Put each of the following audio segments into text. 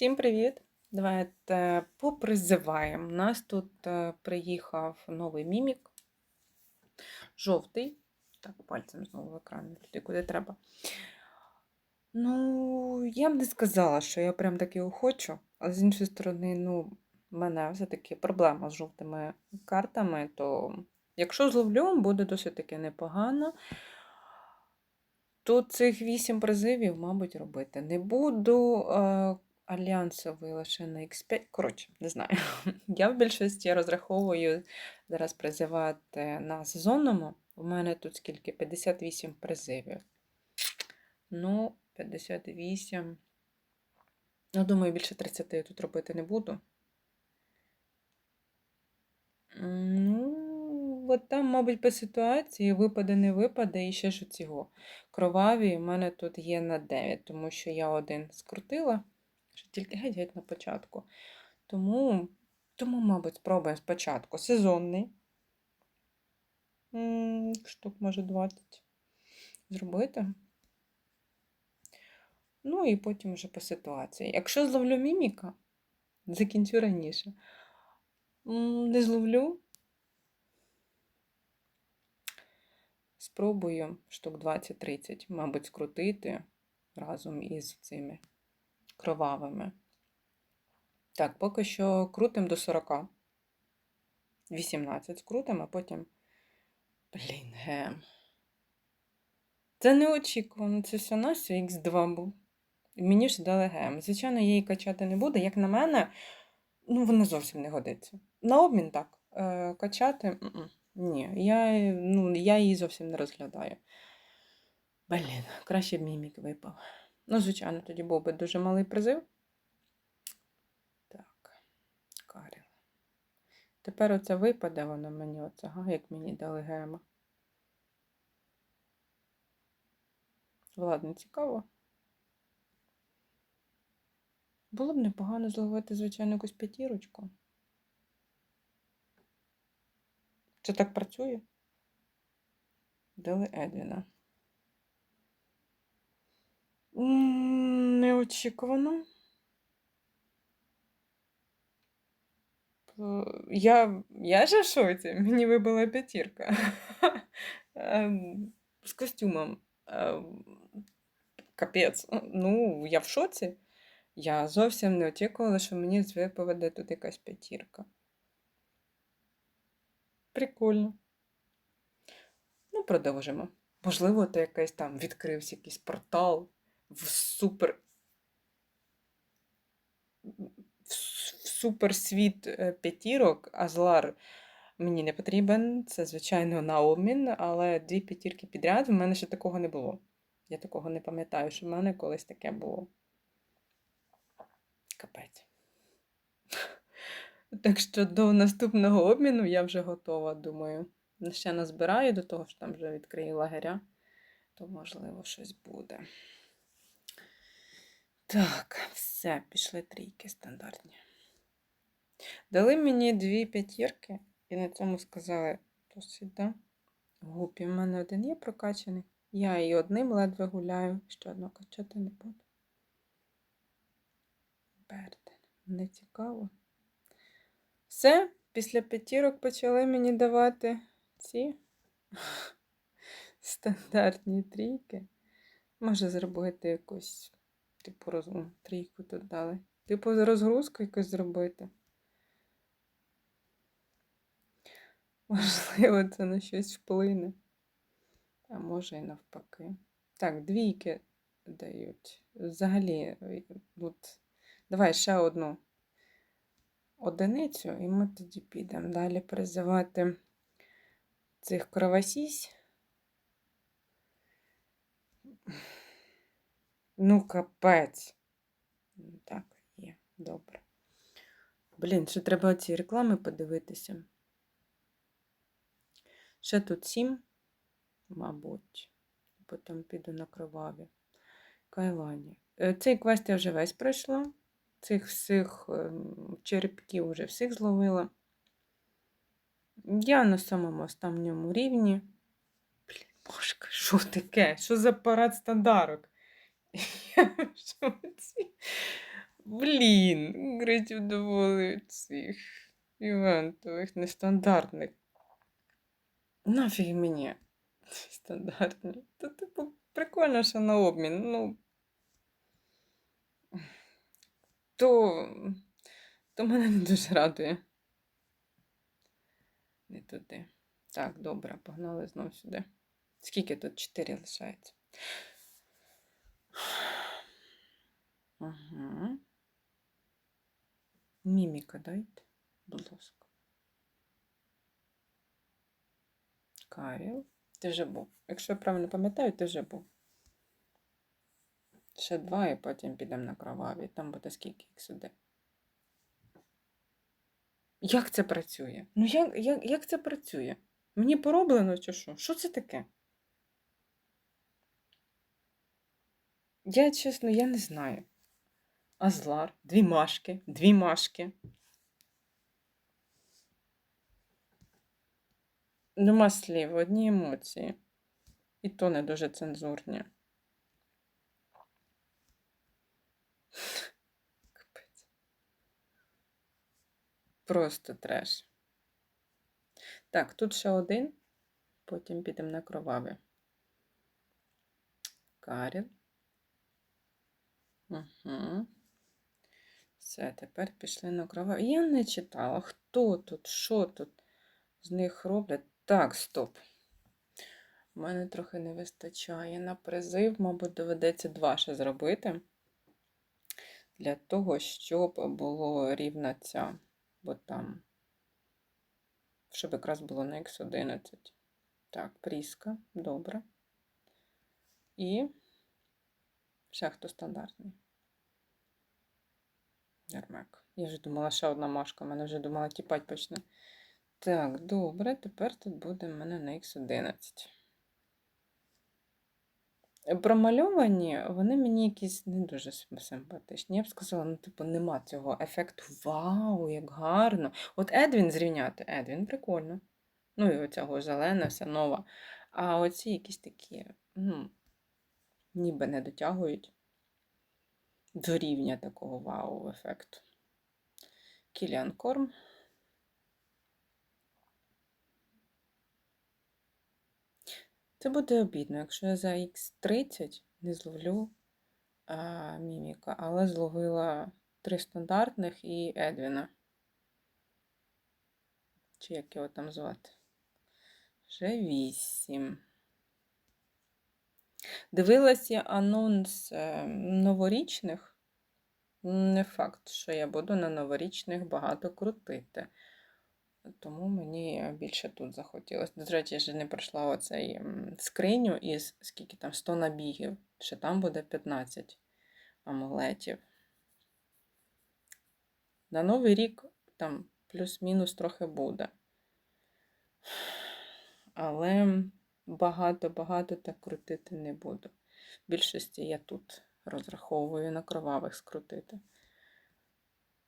Всім привіт! Давайте попризиваємо. У нас тут е, приїхав новий мімік. Жовтий. Так, пальцем знову в екрані, туди, куди треба. Ну, я б не сказала, що я прям таки хочу, але з іншої сторони, ну, в мене все-таки проблема з жовтими картами, то якщо зловлю, буде досить таки непогано. Тут цих вісім призивів, мабуть, робити не буду. Альянсовий лише на X5. Коротше, не знаю. Я в більшості розраховую зараз призивати на сезонному. У мене тут скільки? 58 призивів. Ну, 58. Ну, думаю, більше 30 я тут робити не буду. Ну, от там, мабуть, по ситуації випаде, не випаде, і ще ж цього. Кроваві у мене тут є на 9, тому що я один скрутила, що тільки геть на початку. Тому, тому, мабуть, спробуємо спочатку. Сезонний. Штук, може, 20 зробити. Ну і потім вже по ситуації. Якщо зловлю міміка, закінчу раніше. Не зловлю. Спробую штук 20-30, мабуть, скрутити разом із цими кровавими. Так, поки що крутим до 40. 18 скрутимо, а потім. Блін, гем. Це неочікувано, це все на Х2 був. Мені ж дали гем. Звичайно, її качати не буду. Як на мене, ну, вона зовсім не годиться. На обмін так. Е, качати ні. Я, ну, я її зовсім не розглядаю. Блін, краще б мімік випав. Ну, звичайно, тоді був би дуже малий призив. Так, Каріл. Тепер оце випаде воно мені, оце, га, як мені дали гема. Ладно, цікаво. Було б непогано зловити, звичайно, якусь п'ятірочку. Це так працює? Дали Едвіна. Неочікувано. Е, Я, я же в шоці, мені вибила п'ятірка. Ем, З костюмом. Ем, Капець. Ну, я в шоці. Я зовсім не очікувала, що мені випаде тут якась п'ятірка. Прикольно. Ну, продовжимо. Можливо, то якийсь там відкрився якийсь портал в супер. В супер світ е, п'ятірок, а злар мені не потрібен. Це, звичайно, на обмін, але дві п'ятірки підряд в мене ще такого не було. Я такого не пам'ятаю, що в мене колись таке було. Капець. Так що до наступного обміну я вже готова, думаю. Ще назбираю до того, що там вже відкрию лагеря, то, можливо, щось буде. Так, все, пішли трійки стандартні. Дали мені дві п'ятірки, і на цьому сказали досить, да? Гупі, в мене один є прокачаний. Я і одним ледве гуляю, ще одного качати не буду. Берден, не цікаво. Все, після п'ятірок почали мені давати ці стандартні трійки. Може зробити якусь, типу, роз... ну, трійку тут дали. Типу, розгрузку якусь зробити. Можливо, це на щось вплине. А може і навпаки. Так, двійки дають. Взагалі, от, давай ще одну одиницю, і ми тоді підемо далі призивати цих кровосісь. Ну, капець. Так, є, добре. Блін, ще треба ці реклами подивитися. Ще тут сім, мабуть. Потім піду на кроваві. Кайлані. Е, цей квест я вже весь пройшла. Цих всіх ем, черепків вже всіх зловила. Я на самому останньому рівні. Блін, божка, що таке? Що за парад стандарок? Блін, гритів доволі цих івентових, нестандартних. Нафіг мені стандартні. Та, типу, прикольно, що на обмін. Ну. То, то мене не дуже радує. Не туди. Так, добре, погнали знов сюди. Скільки тут? Чотири лишається. Ага. Міміка дайте, будь ласка. Каріл. Ти вже був. Якщо я правильно пам'ятаю, ти вже був. Ще два і потім підемо на кроваві. Там буде скільки їх сюди. Як це працює? Ну як, як, як це працює? Мені пороблено чи що? Що це таке? Я, чесно, я не знаю. Азлар, дві машки, дві машки. Нема слів, одні емоції. І то не дуже цензурні. Капець. Просто треш. Так, тут ще один, потім підемо на кроваве. Каріл. Угу. Все, тепер пішли на кроваве. Я не читала, хто тут, що тут з них роблять. Так, стоп. У мене трохи не вистачає на призив, мабуть, доведеться два ще зробити. Для того, щоб було рівна ця, бо там, щоб якраз було на Х11. Так, пріска, добре. І хто стандартний. Ярмак. Я вже думала, ще одна машка, мене вже думала, тіпать почне. Так, добре, тепер тут буде в мене на Х11. Промальовані, вони мені якісь не дуже симпатичні. Я б сказала, ну, типу, нема цього ефекту вау, як гарно. От Едвін зрівняти, Едвін прикольно. Ну, і оцього зелена, вся нова. А оці якісь такі, ну, ніби не дотягують до рівня такого вау-ефекту. Кіліан Корм. Це буде обідно, якщо я за Х30 не зловлю а, міміка, але зловила три стандартних і Едвіна. Чи як його там звати? Вже вісім. Дивилася анонс е, новорічних. Не факт, що я буду на новорічних багато крутити. Тому мені більше тут захотілося. До речі, я ще не пройшла оцей скриню із скільки там 100 набігів, що там буде 15 амулетів. На Новий рік там плюс-мінус трохи буде. Але багато-багато так крутити не буду. В більшості я тут розраховую на кровавих скрутити.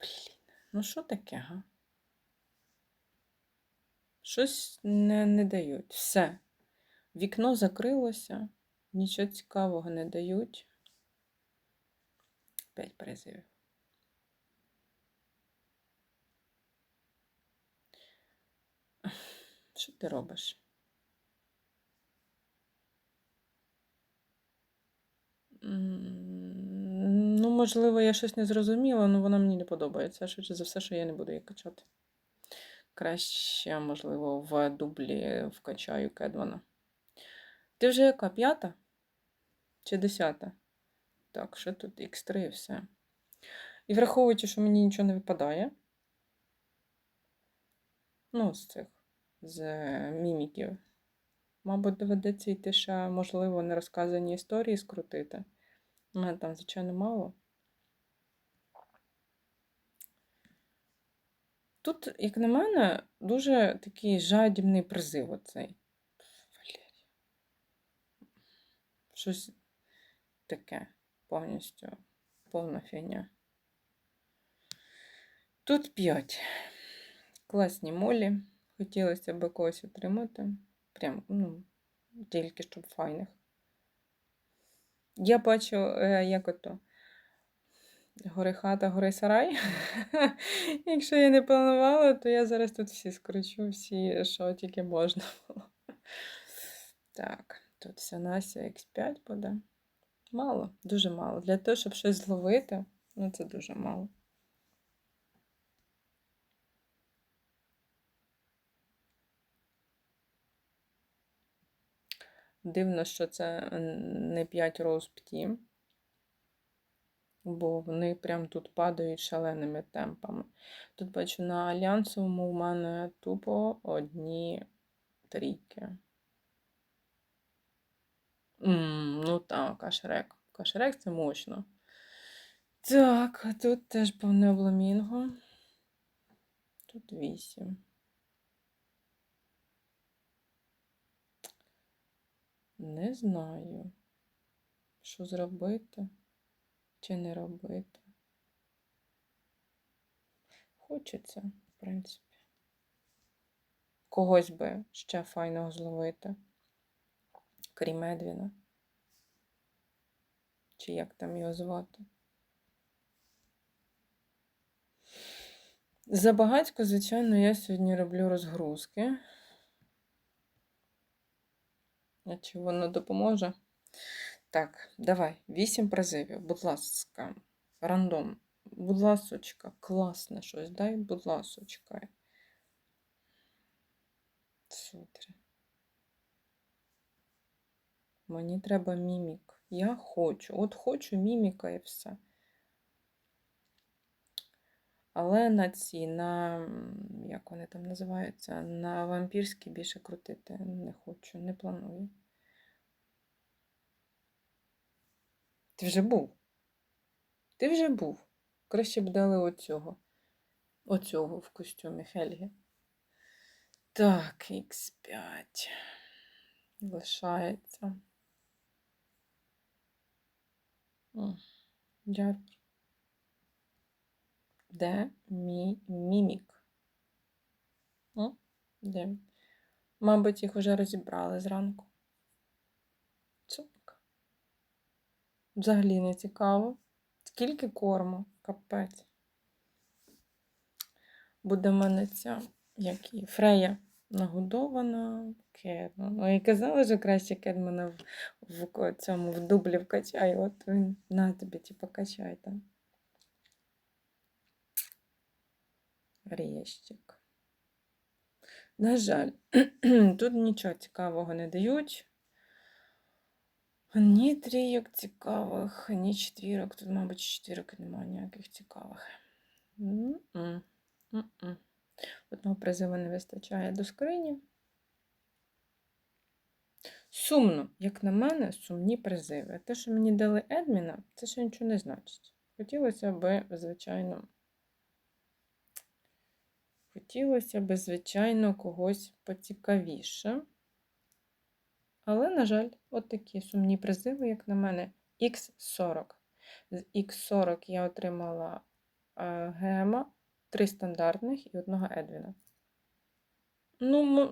Блін, ну що таке, га? Щось не, не дають. Все. Вікно закрилося, нічого цікавого не дають. П'ять призивів. Що ти робиш? Ну, можливо, я щось не зрозуміла, але воно мені не подобається. Швидше за все, що я не буду її качати. Краще, можливо, в дублі вкачаю Кедвана. Ти вже яка? П'ята? Чи десята? Так, що тут Х3 і все. І враховуючи, що мені нічого не випадає. Ну, з цих, з міміків. Мабуть, доведеться йти ще, можливо, нерозказані історії скрутити. У мене там, звичайно, мало. Тут, як на мене, дуже такий жадібний призив оцей. Валерія. Щось таке повністю повна фігня. Тут 5. Класні молі. Хотілося б когось отримати. Прям, ну, тільки щоб файних. Я бачу, е, як ото Гори хата, гори сарай. Якщо я не планувала, то я зараз тут всі скручу, всі, що тільки можна було. Так, тут все Настя X5 буде. Мало, дуже мало. Для того, щоб щось зловити, ну це дуже мало. Дивно, що це не 5 роз пті, бо вони прям тут падають шаленими темпами. Тут бачу на альянсовому у мене тупо одні трійки. М, ну так, кашрек. Кашрек це мощно. Так, тут теж повне обламінго. Тут 8. Не знаю, що зробити чи не робити. Хочеться, в принципі. Когось би ще файного зловити, крім Едвіна. Чи як там його звати? Забагацько, звичайно, я сьогодні роблю розгрузки. А чи воно допоможе? Так, давай, вісім призивів, будь ласка, рандом. Будь ласочка, класне щось, дай, будь ласочка. Сутри. Мені треба мімік. Я хочу. От хочу міміка і все. Але на ці, на, як вони там називаються, на вампірські більше крутити не хочу, не планую. Ти вже був. Ти вже був. Краще б дали оцього. Оцього в костюмі Хельги. Так, Х5. Лишається. Дякую. Де мій мімік? М? Де? Мабуть, їх уже розібрали зранку. Цупка. Взагалі не цікаво. Скільки корму? Капець. Буде в мене ця, як і Фрея нагодована. Кедман. Ну, і казали, що краще Кедмана в, в ко- цьому в дублі вкачай. От він на тобі, типу, качай там. Рєщик. На жаль, тут нічого цікавого не дають. Ні трійок цікавих, ні четвірок. Тут, мабуть, четвірок немає ніяких цікавих. Одного призиву не вистачає до скрині. Сумно, як на мене, сумні призиви. Те, що мені дали Едміна, це ще нічого не значить. Хотілося б, звичайно, хотілося б, звичайно, когось поцікавіше. Але, на жаль, от такі сумні призиви, як на мене, Х40. З Х40 я отримала е, гема, три стандартних і одного Едвіна. Ну,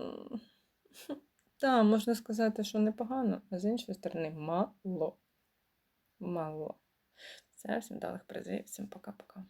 так, можна сказати, що непогано, а з іншої сторони, мало. Мало. Все, всім далих призивів, всім пока-пока.